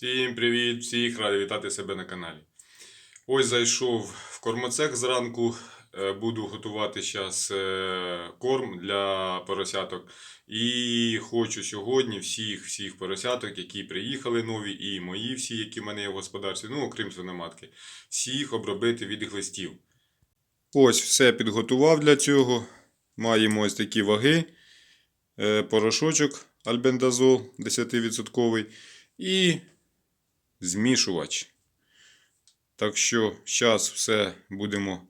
Всім привіт, всіх радий вітати себе на каналі. Ось зайшов в кормоцех зранку. е, Буду готувати зараз корм для поросяток. І хочу сьогодні всіх всіх поросяток, які приїхали нові, і мої всі, які в мене є в господарстві, ну окрім свиноматки, всіх обробити від глистів. Ось все підготував для цього. Маємо ось такі ваги. Е, Порошочок альбендазол 10% і змішувач. Так що зараз все будемо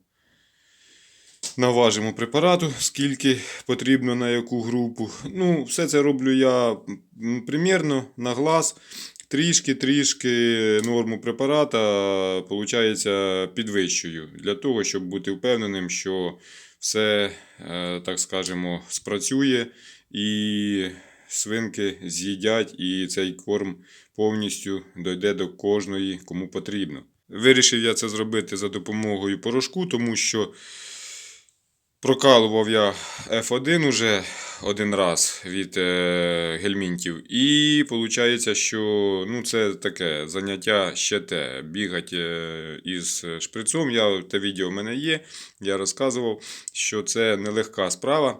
наважимо препарату, скільки потрібно на яку групу. Ну, все це роблю я примірно на глаз. Трішки-трішки норму препарата, получається, підвищую. Для того, щоб бути впевненим, що все, е, так скажемо, спрацює і свинки з'їдять, і цей корм повністю дойде до кожної, кому потрібно. Вирішив я це зробити за допомогою порошку, тому що прокалував я F1 уже один раз від е, гельмінтів. І виходить, що ну, це таке заняття ще те. Бігати е, із шприцом. Я, те відео в мене є. Я розказував, що це нелегка справа.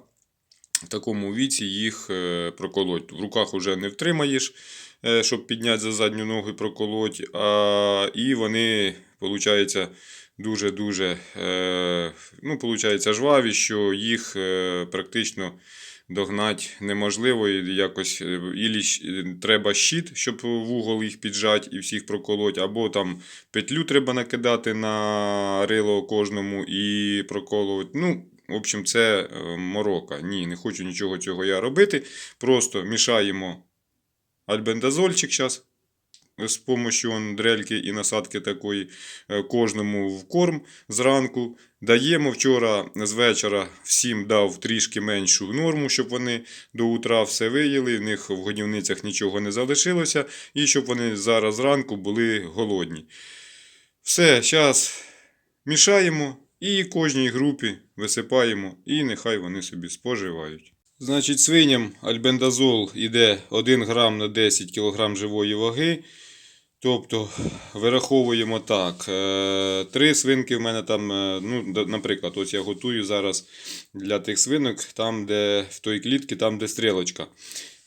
В такому віці їх е, проколоть. В руках вже не втримаєш, щоб підняти за задню ногу і проколоть. А, і вони, виходить, дуже-дуже е, ну, получається, жваві, що їх е, практично догнати неможливо. І якось е, ілі треба щит, щоб в угол їх піджати і всіх проколоть, або там петлю треба накидати на рило кожному і проколувати. Ну, в общем, це е, морока. Ні, не хочу нічого цього я робити. Просто мішаємо альбендазольчик зараз з допомогою дрельки і насадки такої е, кожному в корм зранку. Даємо вчора з вечора всім дав трішки меншу норму, щоб вони до утра все виїли, в них в годівницях нічого не залишилося, і щоб вони зараз зранку були голодні. Все, зараз мішаємо і кожній групі висипаємо, і нехай вони собі споживають. Значить, свиням альбендазол йде 1 грам на 10 кг живої ваги. Тобто вираховуємо так. е, Три свинки в мене там, е, ну, наприклад, ось я готую зараз для тих свинок, там, де в той клітці, там, де стрілочка.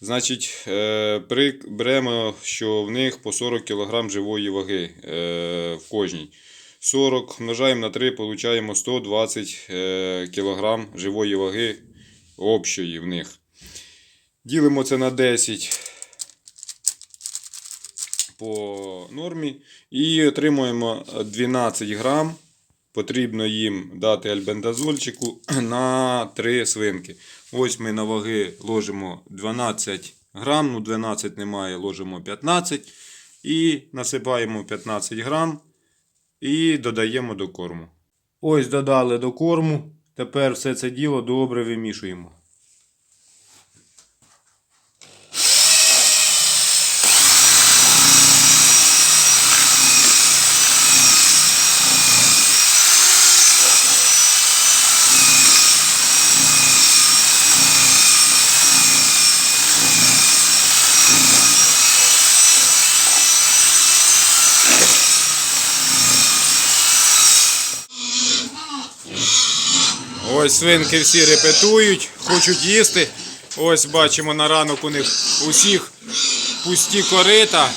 Значить, е, беремо, що в них по 40 кг живої ваги в кожній. 40 множаємо на 3, получаємо 120 е, кг живої ваги общої в них. Ділимо це на 10 по нормі і отримуємо 12 грам. Потрібно їм дати альбендазольчику на 3 свинки. Ось ми на ваги ложимо 12 грам, ну 12 немає, ложимо 15 і насипаємо 15 грам і додаємо до корму. Ось додали до корму. Тепер все це діло добре вимішуємо. Ось свинки всі репетують, хочуть їсти. Ось бачимо на ранок у них усіх пусті корита.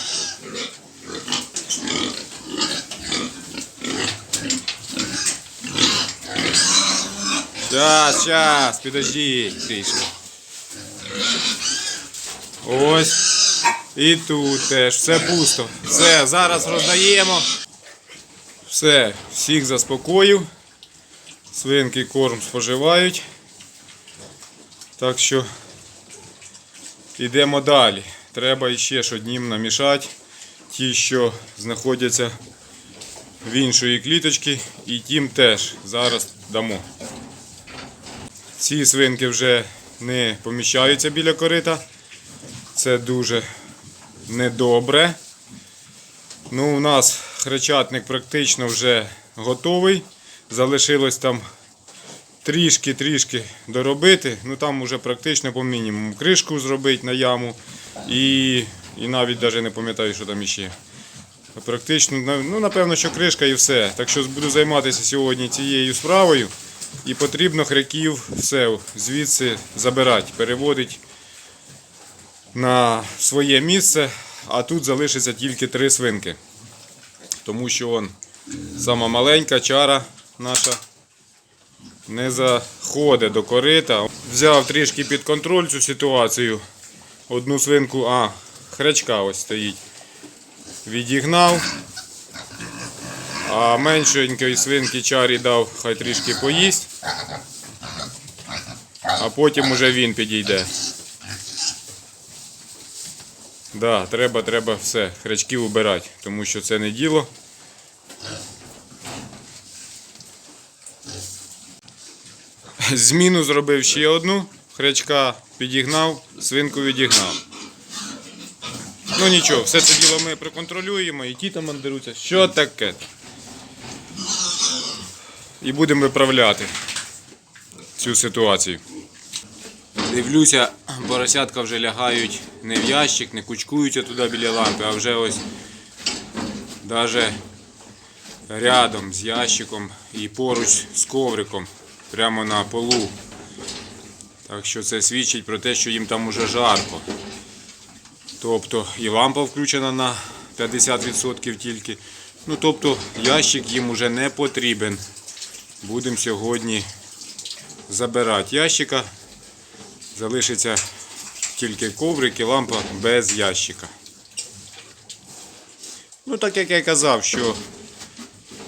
Щас, щас, підожди трішки. Ось. І тут теж все пусто. Все, зараз роздаємо. Все, всіх заспокоїв. Свинки корм споживають. Так що йдемо далі. Треба іще ж однім намішати. Ті, що знаходяться в іншої кліточки, і тим теж зараз дамо. Ці свинки вже не поміщаються біля корита. Це дуже недобре. Ну, у нас хречатник практично вже готовий. Залишилось там трішки-трішки доробити. Ну там вже практично по мінімуму кришку зробити на яму і І навіть навіть не пам'ятаю, що там іще. Практично, ну, напевно, що кришка і все. Так що буду займатися сьогодні цією справою. І потрібно хряків все звідси забирати, переводити на своє місце, а тут залишиться тільки три свинки. Тому що он сама маленька чара наша не заходить до корита. Взяв трішки під контроль цю ситуацію. Одну свинку, а, хрячка ось стоїть. Відігнав. А меншенької свинки чарі дав, хай трішки поїсть. А потім уже він підійде. Да, треба, треба все, хрячків убирати, тому що це не діло. Зміну зробив ще одну, хрячка підігнав, свинку відігнав. Ну нічого, все це діло ми проконтролюємо, і ті там мандируться. Що таке? І будемо виправляти цю ситуацію. Дивлюся, поросятка вже лягають не в ящик, не кучкуються туди біля лампи, а вже ось даже рядом з ящиком і поруч з ковриком, прямо на полу. Так що це свідчить про те, що їм там уже жарко. Тобто і лампа включена на 50% тільки. Ну тобто ящик їм уже не потрібен. Будемо сьогодні забирати ящика. Залишиться тільки коврик і лампа без ящика. Ну, так як я казав, що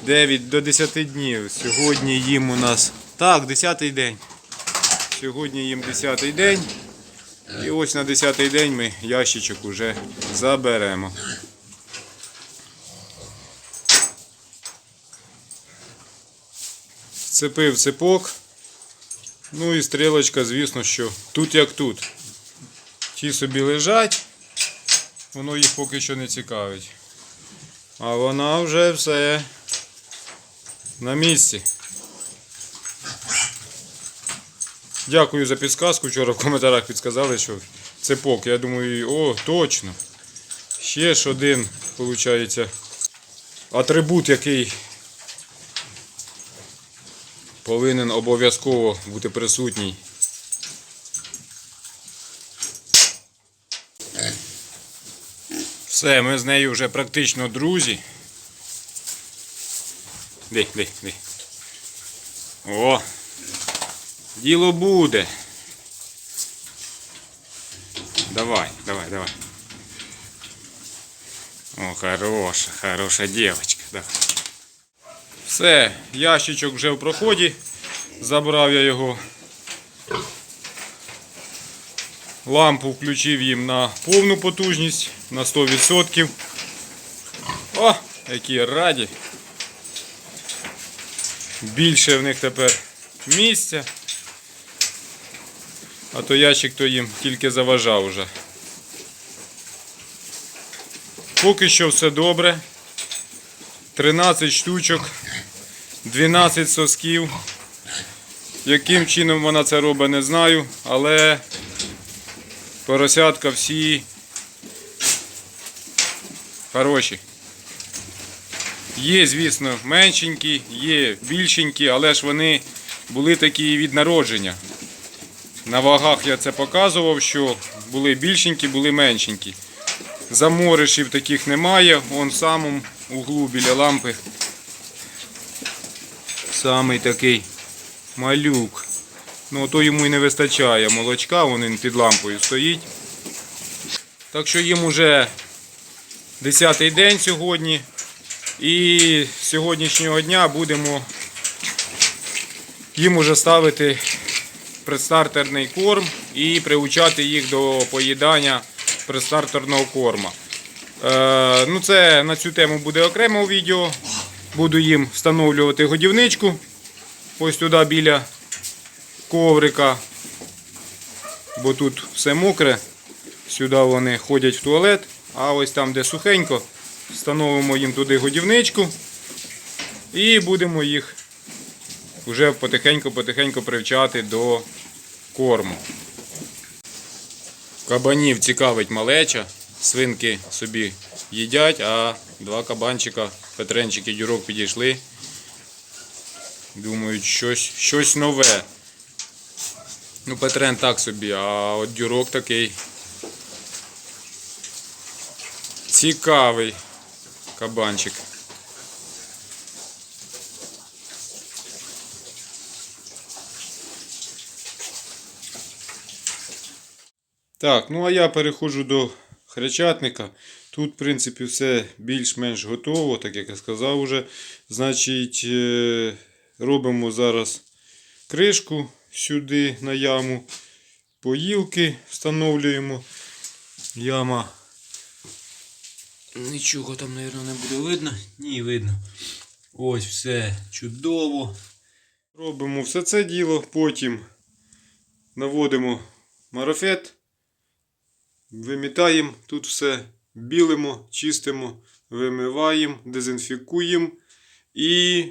9 до 10 днів. Сьогодні їм у нас. Так, 10 день. Сьогодні їм 10 день. І ось на 10 день ми ящичок уже заберемо. Цепив цепок. Ну і стрілочка, звісно, що тут як тут. Ті собі лежать, воно їх поки що не цікавить. А вона вже все на місці. Дякую за підсказку. Вчора в коментарях підсказали, що цепок. Я думаю, о, точно. Ще ж один, виходить, атрибут, який повинен обов'язково бути присутній. Все, ми з нею вже практично друзі. Ди, ди, ди. О! Діло буде. Давай, давай, давай. О, хороша, хороша девочка. Давай. Все, ящичок вже в проході. Забрав я його. Лампу включив їм на повну потужність на 100%. О, які раді. Більше в них тепер місця. А то ящик то їм тільки заважав уже. Поки що все добре. 13 штучок, 12 сосків. Яким чином вона це робить, не знаю, але поросятка всі хороші. Є, звісно, меншенькі, є більшенькі, але ж вони були такі від народження. На вагах я це показував, що були більшенькі, були меншенькі. Заморишів таких немає, вон в самому углу біля лампи. Самий такий малюк. Ну то йому і не вистачає молочка, він під лампою стоїть. Так що їм уже 10-й день сьогодні. І з сьогоднішнього дня будемо їм уже ставити предстартерний корм і приучати їх до поїдання предстартерного корма. Е, ну це на цю тему буде окремо відео. Буду їм встановлювати годівничку. Ось туди біля коврика. Бо тут все мокре. Сюди вони ходять в туалет, а ось там, де сухенько, встановимо їм туди годівничку і будемо їх вже потихеньку-потихеньку привчати до корму. Кабанів цікавить малеча. свинки собі їдять, а два кабанчика, Петренчик і Дюрок підійшли. Думають, щось, щось нове. Ну, Петрен так собі, а от Дюрок такий цікавий кабанчик. Так, ну а я переходжу до хрещатника. Тут, в принципі, все більш-менш готово, так як я сказав уже. Значить, е, робимо зараз кришку сюди на яму. Поїлки встановлюємо. Яма. Нічого там, мабуть, не буде видно. Ні, видно. Ось все чудово. Робимо все це діло, потім наводимо марафет. Вимітаємо тут все, білимо, чистимо, вимиваємо, дезінфікуємо і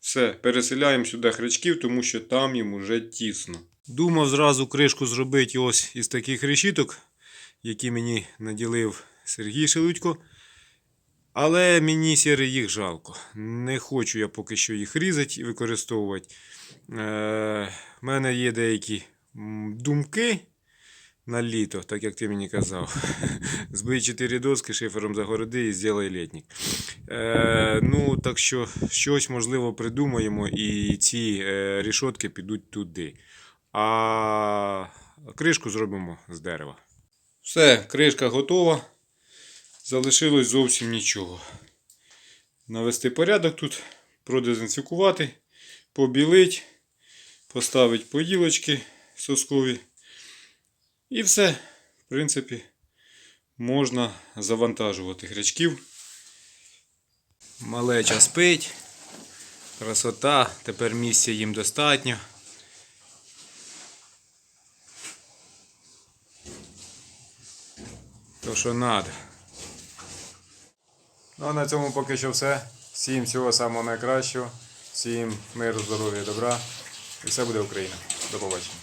все, переселяємо сюди хрячків, тому що там їм уже тісно. Думав зразу кришку зробити ось із таких решіток, які мені наділив Сергій Шелудько. Але мені сіри їх жалко. Не хочу я поки що їх різати і використовувати. Е, в мене є деякі думки на літо, так як ти мені казав. Збий 4 доски шифером загороди і зробай літник. Е, ну, так що щось можливо придумаємо, і ці е, рішотки підуть туди. А кришку зробимо з дерева. Все, кришка готова. Залишилось зовсім нічого. Навести порядок тут, продезінфікувати, побілить, поставити поїлочки соскові. І все, в принципі, можна завантажувати грячків. Малеча спить. Красота, тепер місця їм достатньо. То, що треба. Ну а на цьому поки що все. Всім всього самого найкращого. Всім миру, здоров'я, добра. І все буде Україна. До побачення.